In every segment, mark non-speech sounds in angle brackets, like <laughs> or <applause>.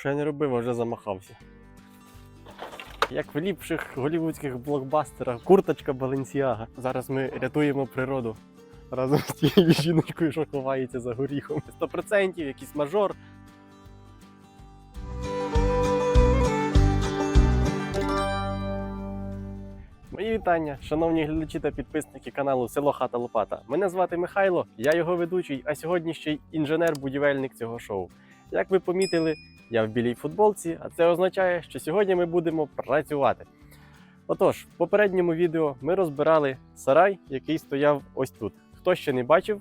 Що я не робив, а вже замахався. Як в ліпших голівудських блокбастерах, курточка Баленсіага. Зараз ми рятуємо природу разом з тією жіночкою, що ховається за горіхом. 100% якийсь мажор. Мої вітання, шановні глядачі та підписники каналу Село Хата Лопата. Мене звати Михайло, я його ведучий, а сьогодні ще й інженер-будівельник цього шоу. Як ви помітили, я в білій футболці, а це означає, що сьогодні ми будемо працювати. Отож, в попередньому відео ми розбирали сарай, який стояв ось тут. Хто ще не бачив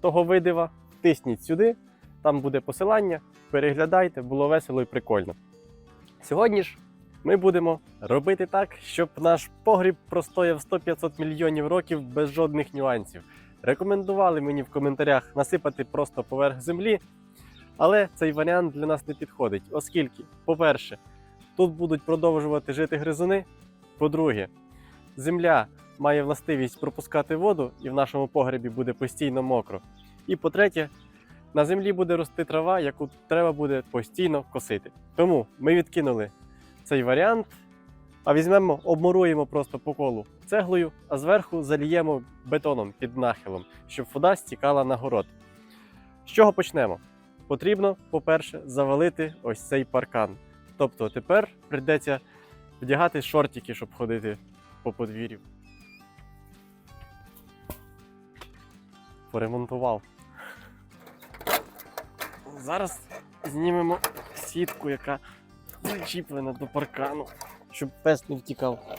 того видива, тисніть сюди, там буде посилання, переглядайте, було весело і прикольно. Сьогодні ж ми будемо робити так, щоб наш погріб простояв 100-500 мільйонів років без жодних нюансів. Рекомендували мені в коментарях насипати просто поверх землі, але цей варіант для нас не підходить, оскільки, по-перше, тут будуть продовжувати жити гризуни. По-друге, земля має властивість пропускати воду, і в нашому погребі буде постійно мокро. І по-третє, на землі буде рости трава, яку треба буде постійно косити. Тому ми відкинули цей варіант, а візьмемо, обмуруємо просто по колу цеглою, а зверху заліємо бетоном під нахилом, щоб вода стікала на город. З чого почнемо? Потрібно, по-перше, завалити ось цей паркан. Тобто тепер прийдеться вдягати шортики, щоб ходити по подвір'ю. Поремонтував. Зараз знімемо сітку, яка зачіплена до паркану, щоб пес не втікав.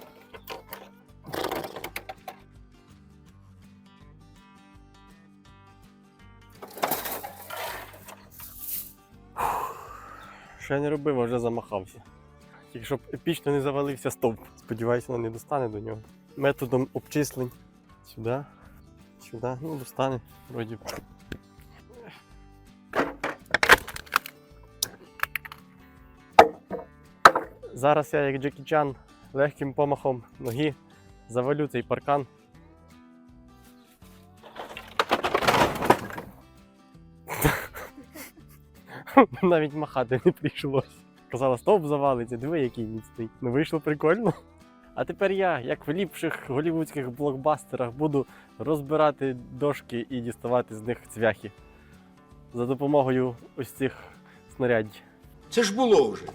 Я не робив, а вже замахався. Тільки щоб епічно не завалився стовп. Сподіваюся, воно не достане до нього. Методом обчислень. Сюди, сюди, ну достане, вроді. Зараз я, як Джекі Чан, легким помахом ноги завалю цей паркан. <laughs> Навіть махати не прийшлось. Казала, стовп завалиться, диви, який міцний. Ну вийшло прикольно. А тепер я, як в ліпших голівудських блокбастерах, буду розбирати дошки і діставати з них цвяхи за допомогою ось цих снарядів. Це ж було вже.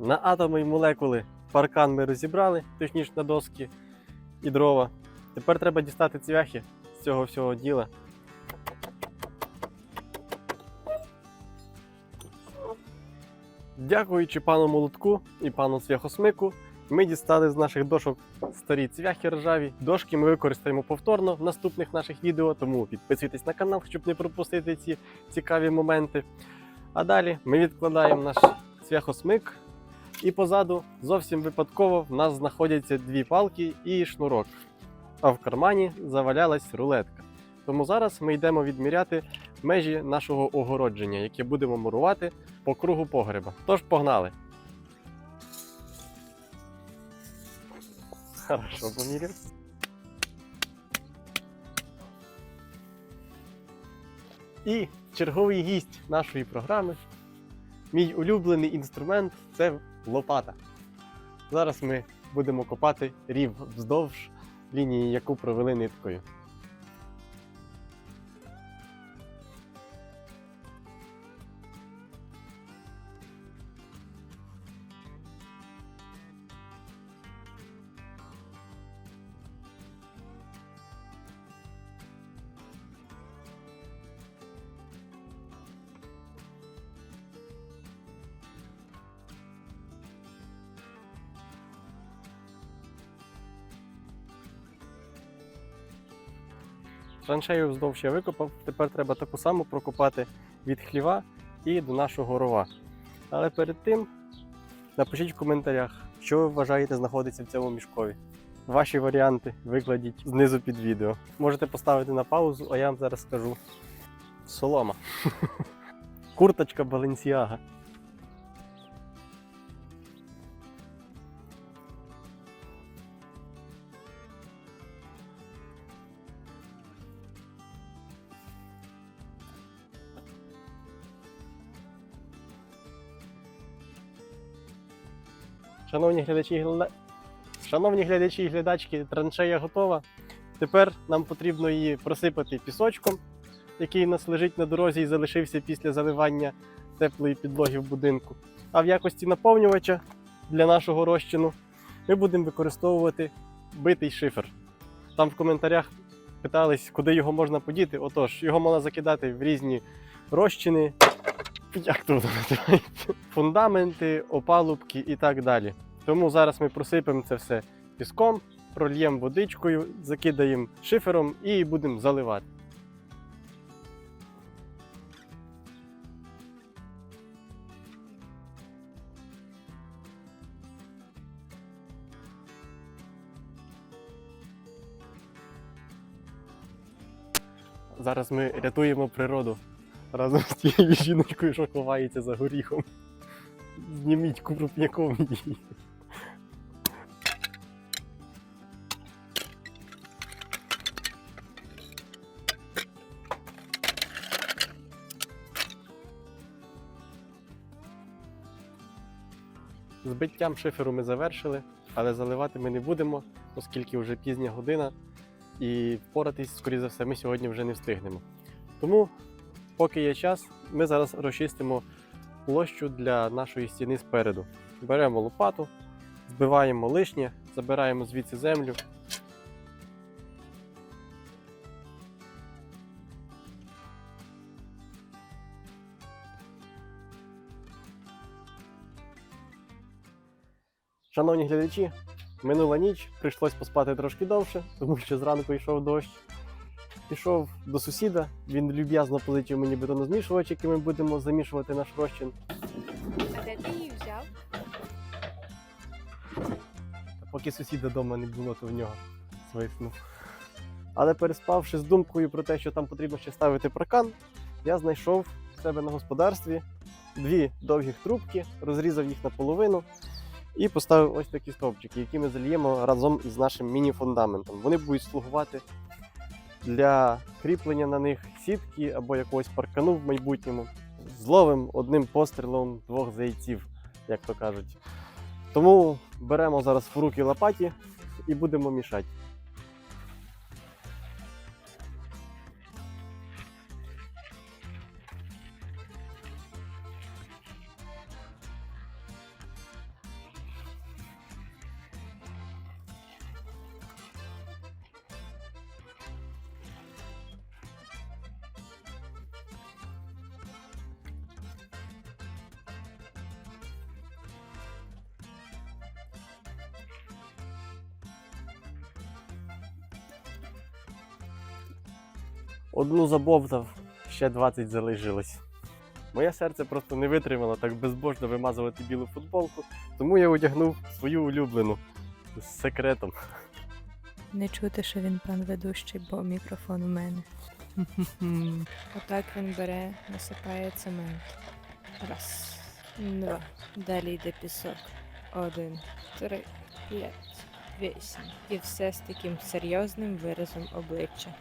На атоми і молекули паркан ми розібрали, точніше на доски і дрова. Тепер треба дістати цвяхи з цього всього діла. Дякуючи пану Молотку і пану Цвяхосмику, ми дістали з наших дошок старі цвяхи ржаві. Дошки ми використаємо повторно в наступних наших відео, тому підписуйтесь на канал, щоб не пропустити ці цікаві моменти. А далі ми відкладаємо наш цвяхосмик, і позаду зовсім випадково в нас знаходяться дві палки і шнурок. А в кармані завалялась рулетка. Тому зараз ми йдемо відміряти межі нашого огородження, яке будемо мурувати по кругу погреба. Тож погнали. Хорошо, поміряв. І черговий гість нашої програми Мій улюблений інструмент це лопата. Зараз ми будемо копати рів вздовж лінії, яку провели ниткою. Траншею вздовж я викопав, тепер треба таку саму прокопати від хліва і до нашого рова. Але перед тим напишіть в коментарях, що ви вважаєте знаходиться в цьому мішкові. Ваші варіанти викладіть знизу під відео. Можете поставити на паузу, а я вам зараз скажу. Солома. <laughs> Курточка Баленсіага. Шановні глядачі, і гля- шановні глядачі і глядачки, траншея готова. Тепер нам потрібно її просипати пісочком, який у нас лежить на дорозі і залишився після заливання теплої підлоги в будинку. А в якості наповнювача для нашого розчину ми будемо використовувати битий шифер. Там в коментарях питались, куди його можна подіти. Отож, його можна закидати в різні розчини, як то фундаменти, опалубки і так далі. Тому зараз ми просипемо це все піском, прольємо водичкою, закидаємо шифером і будемо заливати. Зараз ми рятуємо природу разом з тією жіночкою, що ховається за горіхом. Зніміть крупняком її. Збиттям шиферу ми завершили, але заливати ми не будемо, оскільки вже пізня година, і впоратись, скоріше за все, ми сьогодні вже не встигнемо. Тому, поки є час, ми зараз розчистимо площу для нашої стіни спереду. Беремо лопату, збиваємо лишнє, забираємо звідси землю. Шановні глядачі, минула ніч, прийшлось поспати трошки довше, тому що зранку йшов дощ. Пішов до сусіда, він люб'язно полетів мені бетонозмішувач, який ми будемо замішувати наш розчин. А де ти її взяв? Поки сусіда вдома не було, то в нього свиснув. Але переспавши з думкою про те, що там потрібно ще ставити паркан, я знайшов в себе на господарстві дві довгих трубки, розрізав їх наполовину і поставив ось такі стовпчики, які ми зальємо разом із нашим міні-фундаментом. Вони будуть слугувати для кріплення на них сітки або якогось паркану в майбутньому. Зловим одним пострілом двох зайців, як то кажуть. Тому беремо зараз в руки лопаті і будемо мішати. Одну забовтав, ще 20 залишилось. Моє серце просто не витримало так безбожно вимазувати білу футболку, тому я одягнув свою улюблену з секретом. Не чути, що він пан ведущий, бо мікрофон у мене. <laughs> Отак він бере, насипає цемент. Раз, два. Далі йде пісок. Один, три, п'ять, вісім. І все з таким серйозним виразом обличчя.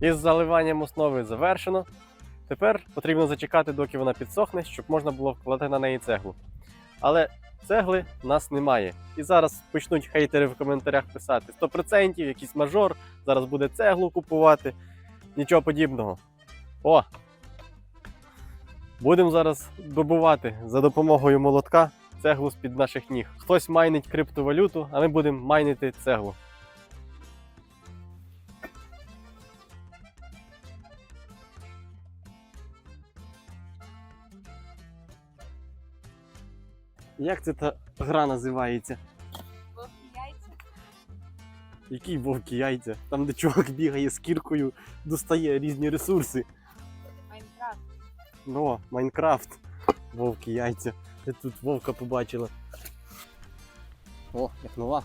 Із заливанням основи завершено. Тепер потрібно зачекати, доки вона підсохне, щоб можна було вкладати на неї цеглу. Але цегли в нас немає. І зараз почнуть хейтери в коментарях писати 100%, якийсь мажор, зараз буде цеглу купувати. Нічого подібного. О! Будемо зараз добувати за допомогою молотка цеглу з-під наших ніг. Хтось майнить криптовалюту, а ми будемо майнити цеглу. Як це та гра називається? Які вовки яйця? Там, де чувак бігає з кіркою, достає різні ресурси. Майнкрафт. Ну, Майнкрафт. Вовки яйця. Ти тут вовка побачила. О, як нова.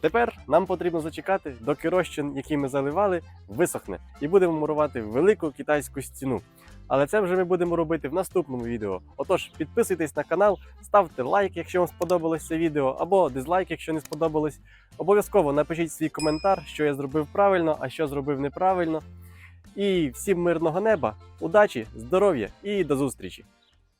Тепер нам потрібно зачекати, доки розчин, який ми заливали, висохне, і будемо мурувати велику китайську стіну. Але це вже ми будемо робити в наступному відео. Отож, підписуйтесь на канал, ставте лайк, якщо вам сподобалось це відео, або дизлайк, якщо не сподобалось. Обов'язково напишіть свій коментар, що я зробив правильно, а що зробив неправильно. І всім мирного неба, удачі, здоров'я і до зустрічі!